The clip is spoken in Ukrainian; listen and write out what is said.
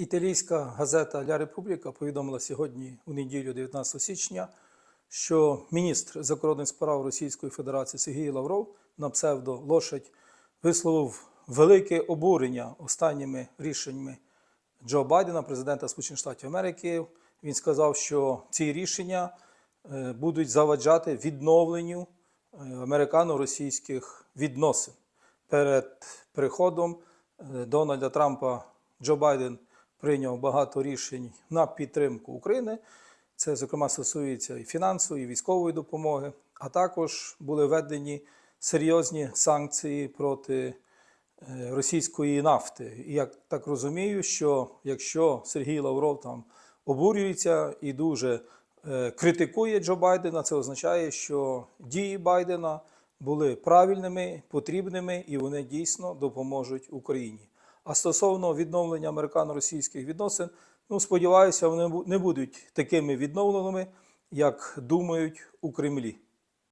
Італійська газета Ля Републіка повідомила сьогодні, у неділю 19 січня, що міністр закордонних справ Російської Федерації Сергій Лавров на псевдо Лошадь висловив велике обурення останніми рішеннями Джо Байдена, президента Сполучених Штатів Америки. Він сказав, що ці рішення е, будуть заваджати відновленню е, американо-російських відносин. Перед приходом е, Дональда Трампа Джо Байден прийняв багато рішень на підтримку України. Це, зокрема, стосується і фінансової, і військової допомоги, а також були введені серйозні санкції проти е, російської нафти. І я так розумію, що якщо Сергій Лавров там обурюється і дуже е, критикує Джо Байдена, це означає, що дії Байдена були правильними, потрібними і вони дійсно допоможуть Україні. А стосовно відновлення американо-російських відносин, ну сподіваюся, вони не будуть такими відновленими, як думають у Кремлі.